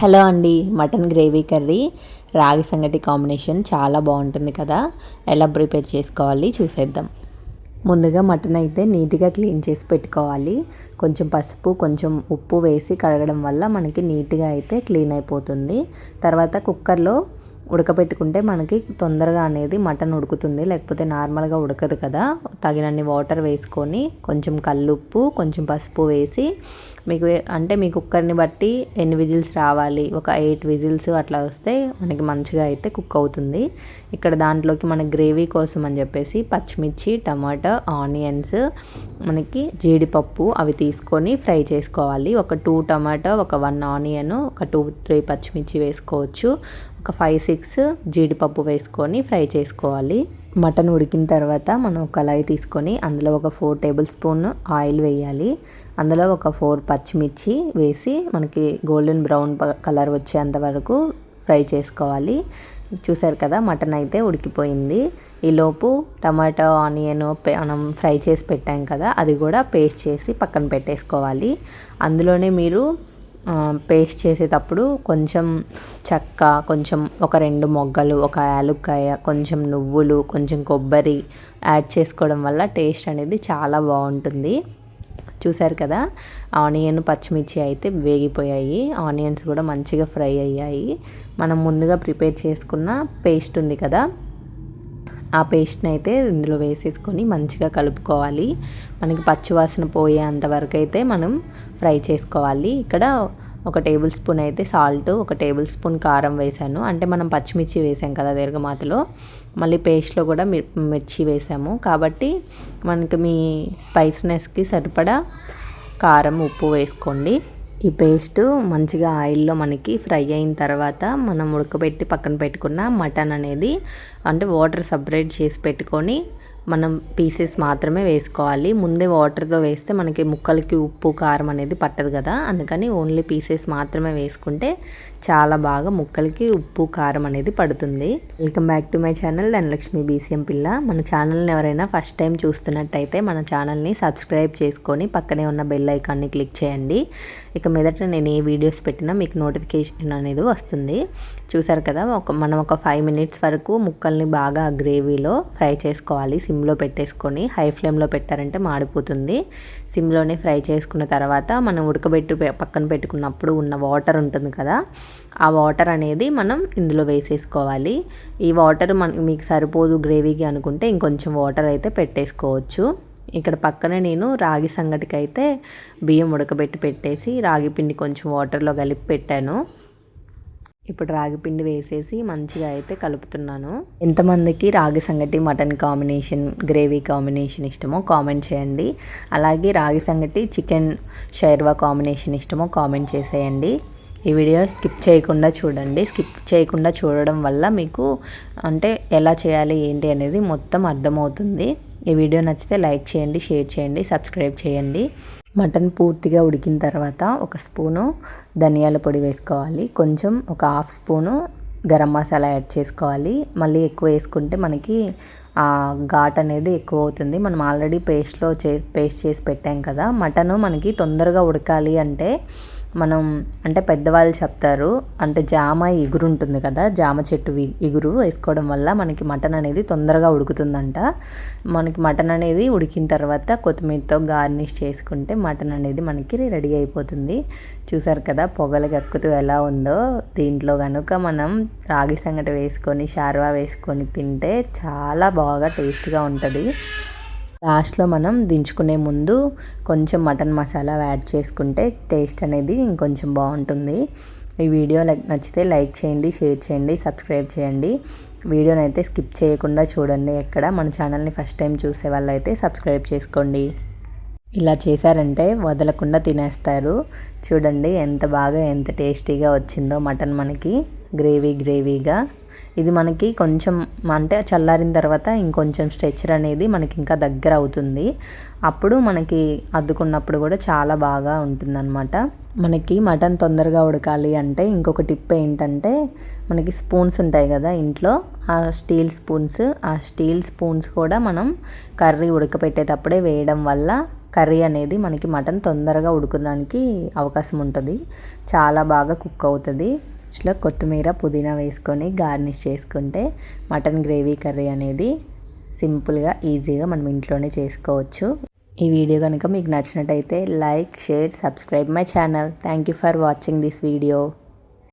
Hello అండి mutton gravy curry. రాగి సంగటి కాంబినేషన్ చాలా బాగుంటుంది కదా. ఎలా ప్రిపేర్ చేసుకోవాలి చూసేద్దాం. ముందుగా మటన్ అయితే నీట్గా క్లీన్ చేసి పెట్టుకోవాలి. కొంచెం పసుపు కొంచెం ఉప్పు వేసి కడగడం వల్ల మనకి నీట్గా అయితే క్లీన్ అయిపోతుంది. తర్వాత కుక్కర్లో ఉడకబెట్టుకుంటే మనకి తొందరగా అనేది మటన్ ఉడుకుతుంది లేకపోతే నార్మల్గా ఉడకదు కదా. తగినన్ని వాటర్ వేసుకొని కొంచెం కల్లుప్పు కొంచెం పసుపు వేసి మీకు అంటే మీ కుక్కర్ని బట్టి ఎన్ని విజిల్స్ రావాలి ఒక ఎయిట్ విజిల్స్ అట్లా వస్తే మనకి మంచిగా అయితే కుక్ అవుతుంది. ఇక్కడ దాంట్లోకి మన గ్రేవీ కోసం అని చెప్పేసి పచ్చిమిర్చి టమాటా ఆనియన్స్ మనకి జీడిపప్పు అవి తీసుకొని ఫ్రై చేసుకోవాలి. ఒక టూ టమాటా ఒక వన్ ఆనియన్ ఒక టూ త్రీ పచ్చిమిర్చి వేసుకోవచ్చు. ఒక ఫైవ్ సిక్స్ జీడిపప్పు వేసుకొని ఫ్రై చేసుకోవాలి. మటన్ ఉడికిన తర్వాత మనం కళాయి తీసుకొని అందులో ఒక ఫోర్ టేబుల్ స్పూన్ ఆయిల్ వేయాలి. అందులో ఒక ఫోర్ పచ్చిమిర్చి వేసి మనకి గోల్డెన్ బ్రౌన్ కలర్ వచ్చేంత వరకు ఫ్రై చేసుకోవాలి. చూసారు కదా మటన్ అయితే ఉడికిపోయింది. ఈలోపు టమాటో ఆనియన్ మనం ఫ్రై చేసి పెట్టాం కదా అది కూడా పేస్ట్ చేసి పక్కన పెట్టేసుకోవాలి. అందులోనే మీరు పేస్ట్ చేసేటప్పుడు కొంచెం చెక్క కొంచెం ఒక రెండు మొగ్గలు ఒక యాలుక్కాయ కొంచెం నువ్వులు కొంచెం కొబ్బరి యాడ్ చేసుకోవడం వల్ల టేస్ట్ అనేది చాలా బాగుంటుంది. చూసారు కదా? ఆనియన్ పచ్చిమిర్చి అయితే వేగిపోయాయి. ఆనియన్స్ కూడా మంచిగా ఫ్రై అయ్యాయి. మనం ముందుగా ప్రిపేర్ చేసుకున్న పేస్ట్ ఉంది కదా? ఆ పేస్ట్ని అయితే ఇందులో వేసేసుకొని మంచిగా కలుపుకోవాలి. మనకి పచ్చివాసన పోయేంత వరకు అయితే మనం ఫ్రై చేసుకోవాలి. ఇక్కడ ఒక టేబుల్ స్పూన్ అయితే సాల్ట్ ఒక టేబుల్ స్పూన్ కారం వేసాను. అంటే మనం పచ్చిమిర్చి వేసాం కదా దీర్ఘమాతలో మళ్ళీ పేస్ట్లో కూడా మిర్చి వేసాము. కాబట్టి మనకి మీ స్పైస్నెస్కి సరిపడా కారం ఉప్పు వేసుకోండి. ఈ పేస్ట్ మంచిగా ఆయిల్లో మనకి ఫ్రై అయిన తర్వాత మనం ఉడకబెట్టి పక్కన పెట్టుకున్న మటన్ అనేది అంటే వాటర్ సపరేట్ చేసి పెట్టుకొని మనం పీసెస్ మాత్రమే వేసుకోవాలి. ముందే వాటర్తో వేస్తే మనకి ముక్కలకి ఉప్పు కారం అనేది పట్టదు కదా. అందుకని ఓన్లీ పీసెస్ మాత్రమే వేసుకుంటే చాలా బాగా ముక్కలకి ఉప్పు కారం అనేది పడుతుంది. Welcome back to my channel Dhanalakshmi BCM పిల్ల. మన ఛానల్ని ఎవరైనా ఫస్ట్ టైం చూస్తున్నట్టయితే మన ఛానల్ని సబ్స్క్రైబ్ చేసుకొని పక్కనే ఉన్న బెల్ ఐకాన్ని క్లిక్ చేయండి. ఇక మీదట నేను ఏ వీడియోస్ పెట్టినా మీకు నోటిఫికేషన్ అనేది వస్తుంది. చూసారు కదా ఒక మనం ఒక ఫైవ్ మినిట్స్ వరకు ముక్కల్ని బాగా గ్రేవీలో ఫ్రై చేసుకోవాలి. సిమ్లో పెట్టేసుకొని హై ఫ్లేమ్లో పెట్టారంటే మాడిపోతుంది. సిమ్లోనే ఫ్రై చేసుకున్న తర్వాత మనం ఉడకబెట్టి పక్కన పెట్టుకున్నప్పుడు ఉన్న వాటర్ ఉంటుంది కదా ఆ వాటర్ అనేది మనం ఇందులో వేసేసుకోవాలి. ఈ వాటర్ మన మీకు సరిపోదు గ్రేవీకి అనుకుంటే ఇంకొంచెం వాటర్ అయితే పెట్టేసుకోవచ్చు. ఇక్కడ పక్కనే నేను రాగి సంగటికి అయితే బియ్యం ఉడకబెట్టి పెట్టేసి రాగి పిండి కొంచెం వాటర్లో కలిపి పెట్టాను. ఇప్పుడు రాగి పిండి వేసేసి మంచిగా అయితే కలుపుతున్నాను. ఎంతమందికి రాగి సంగటి మటన్ కాంబినేషన్ గ్రేవీ కాంబినేషన్ ఇష్టమో కామెంట్ చేయండి. అలాగే రాగి సంగటి చికెన్ షైర్వా కాంబినేషన్ ఇష్టమో కామెంట్ చేసేయండి. ఈ వీడియో స్కిప్ చేయకుండా చూడండి. స్కిప్ చేయకుండా చూడడం వల్ల మీకు అంటే ఎలా చేయాలి ఏంటి అనేది మొత్తం అర్థమవుతుంది. ఈ వీడియో నచ్చితే లైక్ చేయండి షేర్ చేయండి సబ్స్క్రైబ్ చేయండి. మటన్ పూర్తిగా ఉడికిన తర్వాత ఒక స్పూను ధనియాల పొడి వేసుకోవాలి. కొంచెం ఒక half spoon garam masala add చేసుకోవాలి. మళ్ళీ ఎక్కువ వేసుకుంటే మనకి ఘాట్ అనేది ఎక్కువ అవుతుంది. మనం ఆల్రెడీ పేస్ట్లో చే పేస్ట్ చేసి పెట్టాం కదా. మటను మనకి తొందరగా ఉడకాలి అంటే మనం అంటే పెద్దవాళ్ళు చెప్తారు అంటే జామ ఎగురుంటుంది కదా జామ చెట్టు ఎగురు వేసుకోవడం వల్ల మనకి మటన్ అనేది తొందరగా ఉడుకుతుందంట. మనకి మటన్ అనేది ఉడికిన తర్వాత కొత్తిమీరతో గార్నిష్ చేసుకుంటే మటన్ అనేది మనకి రెడీ అయిపోతుంది. చూసారు కదా పొగలు కక్కుతూ ఎలా ఉందో. దీంట్లో కనుక మనం రాగి సంగటి వేసుకొని షార్వా వేసుకొని తింటే చాలా బాగా టేస్ట్గా ఉంటుంది. లాస్ట్లో మనం దించుకునే ముందు కొంచెం మటన్ మసాలా యాడ్ చేసుకుంటే టేస్ట్ అనేది ఇంకొంచెం బాగుంటుంది. ఈ వీడియో లైక్ నచ్చితే లైక్ చేయండి షేర్ చేయండి సబ్స్క్రైబ్ చేయండి. వీడియోని అయితే స్కిప్ చేయకుండా చూడండి ఎక్కడ. మన ఛానల్ని ఫస్ట్ టైం చూసే వాళ్ళైతే సబ్స్క్రైబ్ చేసుకోండి. ఇలా చేశారంటే వదలకుండా తినేస్తారు. చూడండి ఎంత బాగా ఎంత టేస్టీగా వచ్చిందో మటన్ మనకి. గ్రేవీ గ్రేవీగా. ఇది మనకి కొంచెం అంటే చల్లారిన తర్వాత ఇంకొంచెం స్ట్రెచ్చర్ అనేది మనకి ఇంకా దగ్గర అవుతుంది. అప్పుడు మనకి అద్దుకున్నప్పుడు కూడా చాలా బాగా ఉంటుందన్నమాట. మనకి మటన్ తొందరగా ఉడకాలి అంటే ఇంకొక టిప్ ఏంటంటే మనకి స్పూన్స్ ఉంటాయి కదా ఇంట్లో ఆ స్టీల్ స్పూన్స్ ఆ స్టీల్ స్పూన్స్ కూడా మనం కర్రీ ఉడకపెట్టేటప్పుడే వేయడం వల్ల కర్రీ అనేది మనకి మటన్ తొందరగా ఉడకడానికి అవకాశం ఉంటుంది. చాలా బాగా కుక్ అవుతుంది. ఇట్లా కొత్తిమీర పుదీనా వేసుకొని గార్నిష్ చేసుకుంటే మటన్ గ్రేవీ కర్రీ అనేది సింపుల్గా ఈజీగా మనం ఇంట్లోనే చేసుకోవచ్చు. ఈ వీడియో కనుక మీకు నచ్చినట్టయితే like share subscribe my channel. Thank you for watching this video